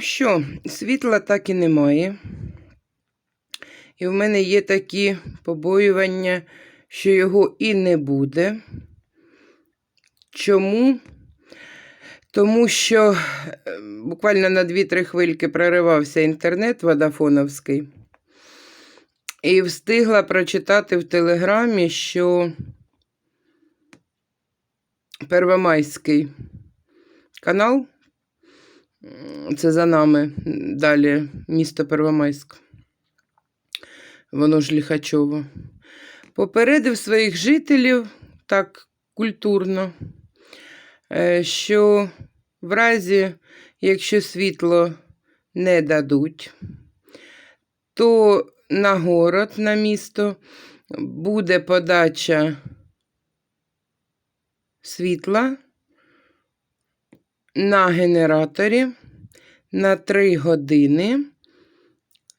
що, світла так і немає. І в мене є такі побоювання, що його і не буде. Чому? Тому що е, буквально на 2-3 хвильки проривався інтернет водафоновський. І встигла прочитати в телеграмі, що Первомайський канал, це за нами. Далі місто Первомайськ, воно ж Ліхачово, попередив своїх жителів так культурно, е, що в разі, якщо світло не дадуть, то на город, на місто буде подача світла на генераторі на 3 години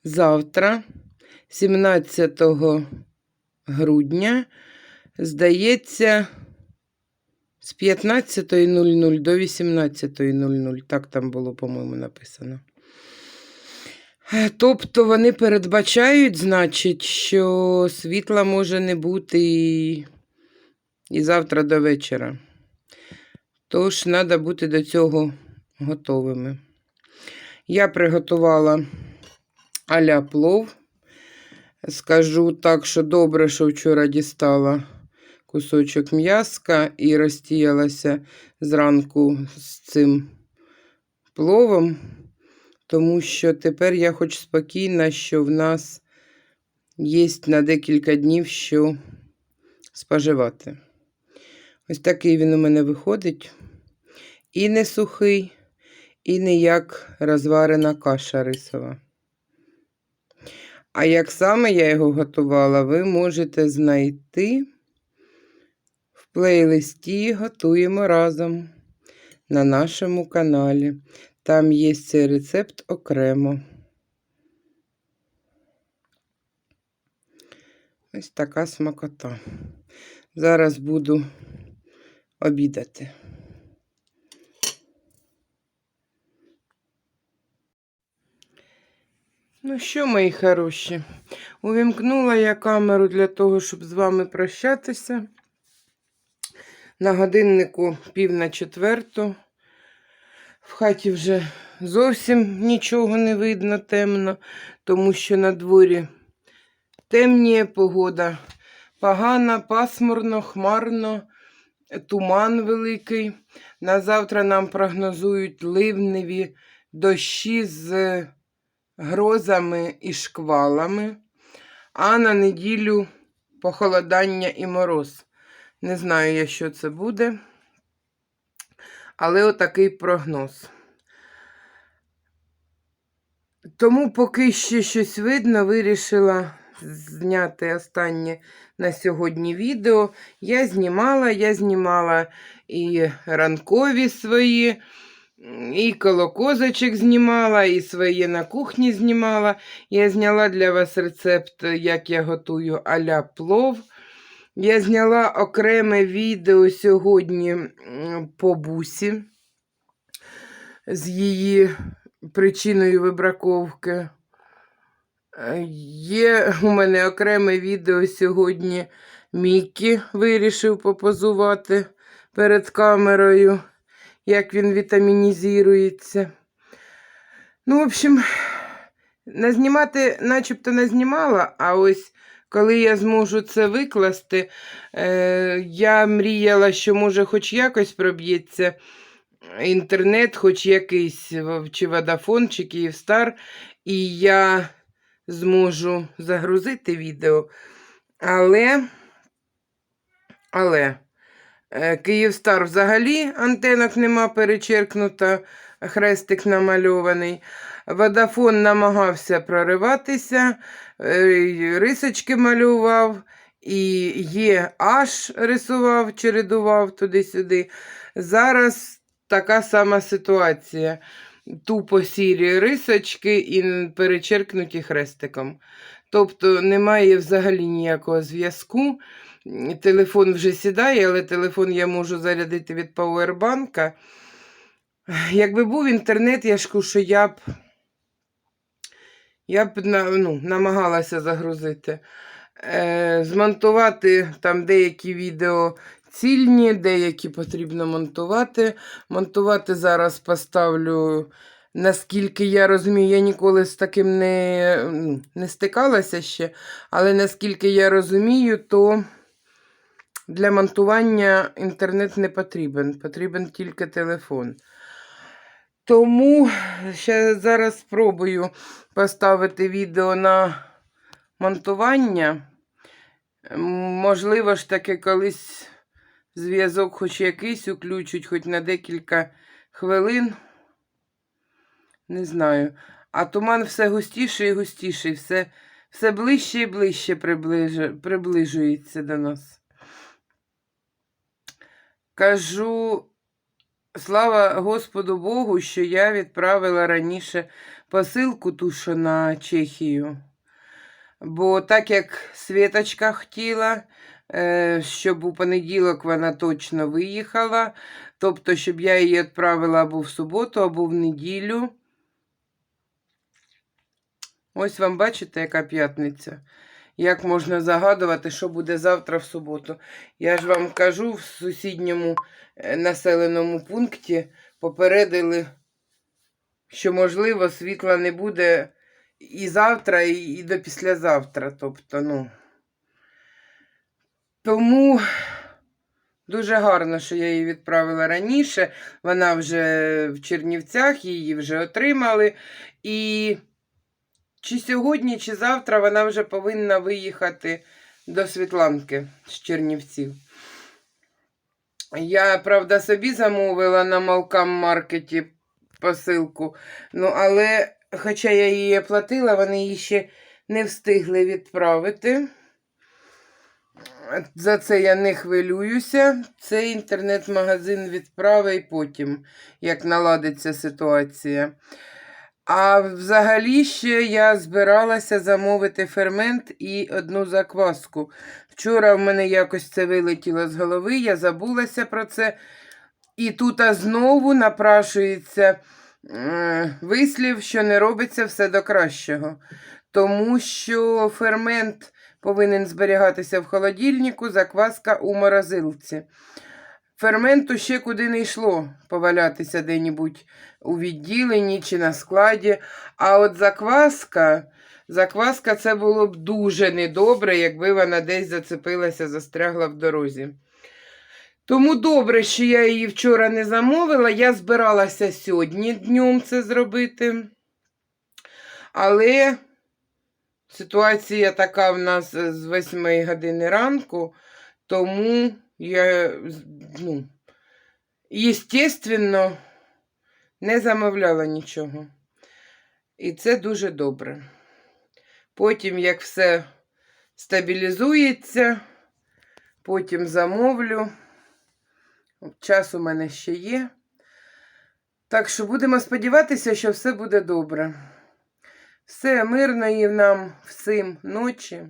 завтра, 17 грудня, здається, з 15.00 до 18.00. Так там було, по-моєму, написано. Тобто вони передбачають, значить, що світла може не бути і, і завтра до вечора. Тож треба бути до цього готовими. Я приготувала аля плов. Скажу так, що добре, що вчора дістала кусочок м'яска і розтіялася зранку з цим пловом, тому що тепер я хоч спокійна, що в нас є на декілька днів що споживати. Ось такий він у мене виходить. І не сухий, і не як розварена каша рисова. А як саме я його готувала, ви можете знайти в плейлисті Готуємо разом на нашому каналі. Там є цей рецепт окремо. Ось така смакота. Зараз буду обідати. Ну що, мої хороші, увімкнула я камеру для того, щоб з вами прощатися. На годиннику пів на четверту. В хаті вже зовсім нічого не видно темно, тому що на дворі темніє погода. Погана, пасмурно, хмарно, туман великий. На завтра нам прогнозують ливневі дощі з грозами і шквалами, а на неділю похолодання і мороз. Не знаю я, що це буде, але отакий прогноз. Тому, поки ще щось видно, вирішила зняти останнє на сьогодні відео. Я знімала, я знімала і ранкові свої, і колокозочок знімала, і своє на кухні знімала. Я зняла для вас рецепт, як я готую аля плов. Я зняла окреме відео сьогодні по бусі з її причиною вибраковки. Е, Є у мене окреме відео сьогодні. Мікі вирішив попозувати перед камерою, як він вітамінізується. Ну, в общем, назнімати начебто назнімала, а ось коли я зможу це викласти, е, я мріяла, що може хоч якось проб'ється інтернет, хоч якийсь чи Водафон, чи Київстар, і я зможу загрузити відео. Але, але Київстар взагалі антенок нема перечеркнуто, хрестик намальований. Водафон намагався прориватися, е, рисочки малював, і є аж рисував, чередував туди-сюди. Зараз така сама ситуація. Тупо сірі рисочки і перечеркнуті хрестиком. Тобто немає взагалі ніякого зв'язку. Телефон вже сідає, але телефон я можу зарядити від пауербанка. Якби був інтернет, я ж що я б, я б ну, намагалася загрузити. Е, змонтувати там деякі відео цільні, деякі потрібно монтувати. Монтувати зараз поставлю, наскільки я розумію, я ніколи з таким не, не стикалася ще, але наскільки я розумію, то для монтування інтернет не потрібен, потрібен тільки телефон. Тому ще зараз спробую поставити відео на монтування. Можливо ж таки колись зв'язок хоч якийсь уключуть, хоч на декілька хвилин. Не знаю. А туман все густіший і густіший, все, все ближче і ближче приближується до нас. Кажу, слава Господу Богу, що я відправила раніше посилку ту, що на Чехію. Бо так як Світочка хотіла, е, щоб у понеділок вона точно виїхала, тобто, щоб я її відправила або в суботу, або в неділю. Ось вам бачите, яка п'ятниця. Як можна загадувати, що буде завтра в суботу. Я ж вам кажу, в сусідньому е, населеному пункті попередили, що, можливо, світла не буде і завтра, і, до післязавтра. Тобто, ну. Тому дуже гарно, що я її відправила раніше. Вона вже в Чернівцях, її вже отримали. І чи сьогодні, чи завтра вона вже повинна виїхати до Світланки з Чернівців. Я, правда, собі замовила на Малкам маркеті посилку. Ну, але, хоча я її оплатила, вони її ще не встигли відправити. За це я не хвилююся. Це інтернет-магазин відправить потім, як наладиться ситуація. А взагалі ще я збиралася замовити фермент і одну закваску. Вчора в мене якось це вилетіло з голови, я забулася про це. І тут знову напрашується е, вислів, що не робиться все до кращого. Тому що фермент повинен зберігатися в холодильнику, закваска у морозилці. Ферменту ще куди не йшло повалятися де-небудь у відділенні чи на складі. А от закваска, закваска це було б дуже недобре, якби вона десь зацепилася, застрягла в дорозі. Тому добре, що я її вчора не замовила. Я збиралася сьогодні днем це зробити. Але ситуація така в нас з 8 години ранку, тому я, ну, естественно, не замовляла нічого. І це дуже добре. Потім, як все стабілізується, потім замовлю. Час у мене ще є. Так що будемо сподіватися, що все буде добре. Все мирної нам всім ночі.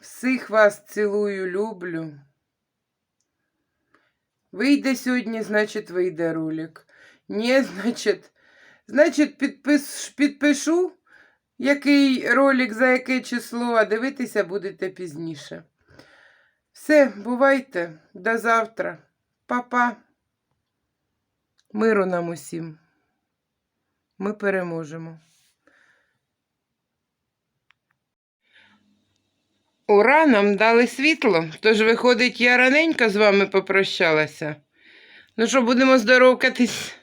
Всіх вас цілую, люблю. Вийде сьогодні, значить, вийде ролик. Ні, значить, значить, підпис, підпишу, який ролик, за яке число, а дивитися будете пізніше. Все, бувайте, до завтра. Па-па. Миру нам усім. Ми переможемо. Ура, нам дали світло, тож, виходить, я раненько з вами попрощалася. Ну що, будемо здоровкатись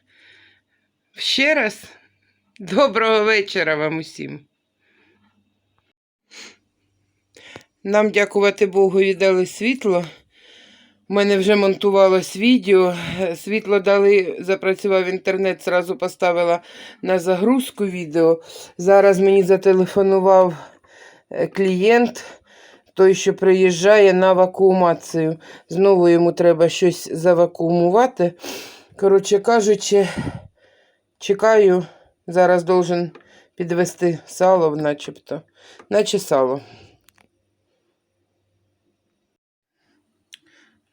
ще раз. Доброго вечора вам усім. Нам, дякувати Богу, дали світло. У мене вже монтувалось відео. Світло дали, запрацював інтернет, зразу поставила на загрузку відео. Зараз мені зателефонував е, клієнт, той, що приїжджає на вакуумацію. Знову йому треба щось завакуумувати. Коротше кажучи, чекаю, зараз должен підвести сало, начебто, наче сало.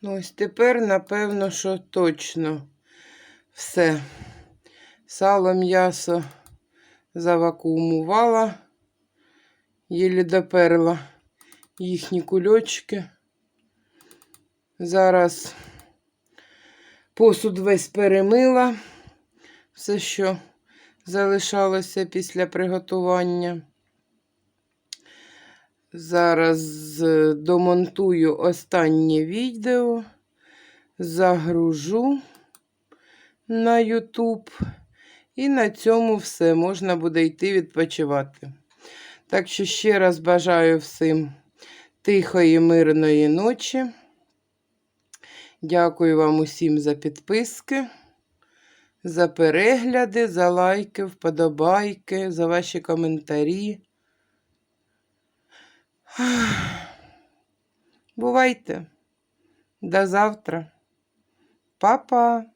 Ну, ось тепер, напевно, що точно Все. Сало, м'ясо завакуумувала, єлі доперла їхні кульочки. Зараз посуд весь перемила, все, що залишалося після приготування. Зараз е, домонтую останнє відео, загружу на YouTube. І на цьому все можна буде йти відпочивати. Так що ще раз бажаю всім тихої, мирної ночі. Дякую вам усім за підписки, за перегляди, за лайки, вподобайки, за ваші коментарі. Бувайте. До завтра. Па-па.